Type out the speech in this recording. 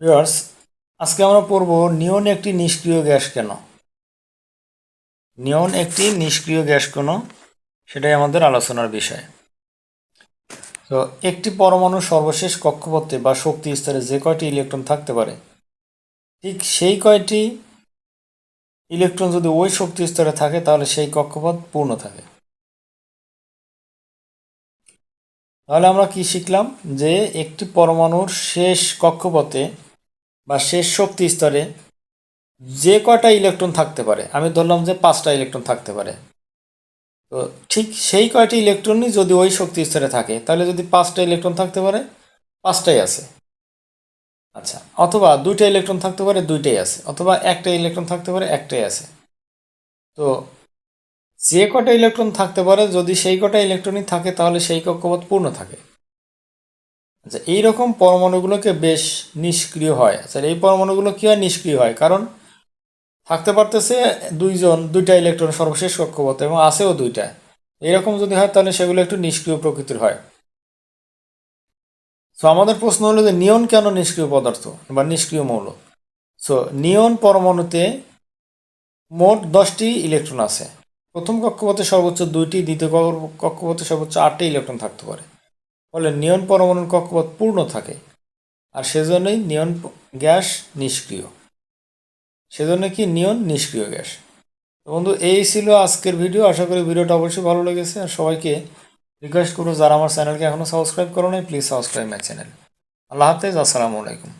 Viewers আজকে আমরা পড়ব নিয়ন একটি নিষ্ক্রিয় গ্যাস কেন? নিয়ন একটি নিষ্ক্রিয় গ্যাস কেন? সেটাই আমাদের আলোচনার বিষয়। তো একটি পরমাণু সর্বশেষ কক্ষপথে বা শক্তি স্তরে যে কয়টি ইলেকট্রন থাকতে পারে? ঠিক সেই কয়টি ইলেকট্রন যদি ওই শক্তি স্তরে থাকে, তাহলে সেই কক্ষপথ পূর্ণ থাকে। তাহলে আমরা কি শিখলাম? যে একটি পরমাণুর শেষ কক্ষপথে বা শেষ শক্তি স্তরে যে কয়টা ইলেকট্রন থাকতে পারে, আমি ধরলাম যে পাঁচটা ইলেকট্রন থাকতে পারে। তো ঠিক সেই কয়টি ইলেকট্রনই যদি ওই শক্তি স্তরে থাকে, তাহলে যদি পাঁচটা ইলেকট্রন থাকতে পারে, পাঁচটাই আছে। আচ্ছা অথবা দুইটা ইলেকট্রন থাকতে পারে, দুইটাই আছে, অথবা একটা ইলেকট্রন থাকতে পারে, একটাই আছে। তো যে কটা ইলেকট্রন থাকতে পারে, যদি সেই কটা ইলেকট্রনই থাকে, তাহলে সেই কক্ষপথ পূর্ণ থাকে। আচ্ছা এইরকম পরমাণুগুলোকে বেশ নিষ্ক্রিয় হয়। আচ্ছা এই পরমাণুগুলো কী হয়? নিষ্ক্রিয় হয়, কারণ থাকতে পারতেছে দুইজন, দুইটা ইলেকট্রন সর্বশেষ কক্ষপথে এবং আছেও দুইটা। এরকম যদি হয়, তাহলে সেগুলো একটু নিষ্ক্রিয় প্রকৃতির হয়। সো আমাদের প্রশ্ন হলো যে নিয়ন কেন নিষ্ক্রিয় পদার্থ বা নিষ্ক্রিয় মৌল? সো নিয়ন পরমাণুতে মোট দশটি ইলেকট্রন আছে। প্রথম কক্ষপথে সর্বোচ্চ দুইটি, দ্বিতীয় কক্ষ- কক্ষপথে সর্বোচ্চ আটটি ইলেকট্রন থাকতে পারে। ফলে নিয়ন পরমাণুর কক্ষপথ পূর্ণ থাকে। আর সেজন্যই নিয়ন গ্যাস নিষ্ক্রিয়। সেজন্য কি নিয়ন নিষ্ক্রিয় গ্যাস? তো বন্ধু, এই ছিল আজকের ভিডিও। আশা করি ভিডিওটা অবশ্যই ভালো লেগেছে। আর সবাইকে রিকোয়েস্ট করব, যারা আমার চ্যানেলকে এখনও সাবস্ক্রাইব করো নাই প্লিজ সাবস্ক্রাইব মাই চ্যানেল আল্লাহ হাফেজ, আসসালামু আলাইকুম।